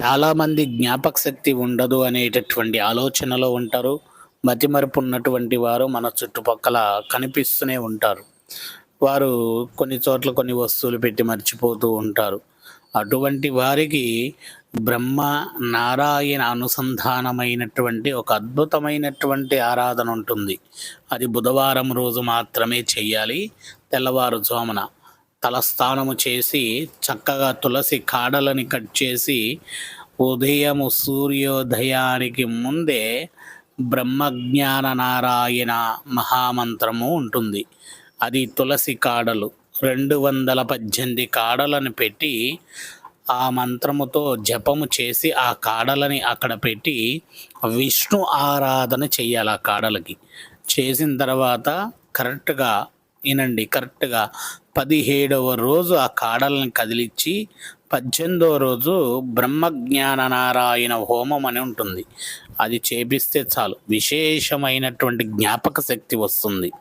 చాలామంది జ్ఞాపక శక్తి ఉండదు అనేటటువంటి ఆలోచనలో ఉంటారు. మతిమరుపు ఉన్నటువంటి వారు మన చుట్టుపక్కల కనిపిస్తూనే ఉంటారు. వారు కొన్ని చోట్ల కొన్ని వస్తువులు పెట్టి మర్చిపోతూ ఉంటారు. అటువంటి వారికి బ్రహ్మ నారాయణ అనుసంధానమైనటువంటి ఒక అద్భుతమైనటువంటి ఆరాధన ఉంటుంది. అది బుధవారం రోజు మాత్రమే చెయ్యాలి. తెల్లవారుజామున తలస్థానము చేసి చక్కగా తులసి కాడలని కట్ చేసి ఉదయము సూర్యోదయానికి ముందే బ్రహ్మజ్ఞాన నారాయణ మహామంత్రము ఉంటుంది. అది తులసి కాడలు. రెండు వందల పద్దెనిమిది కాడలను పెట్టి ఆ మంత్రముతో జపము చేసి ఆ కాడలని అక్కడ పెట్టి విష్ణు ఆరాధన చేయాలి ఆ కాడలకి. చేసిన తర్వాత కరెక్ట్గా వినండి. కరెక్ట్గా పదిహేడవ రోజు ఆ కాడల్ని కదిలిచ్చి పద్దెనిమిదవ రోజు బ్రహ్మజ్ఞాన నారాయణ హోమం అని ఉంటుంది. అది చేపిస్తే చాలు. విశేషమైనటువంటి జ్ఞాపక శక్తి వస్తుంది.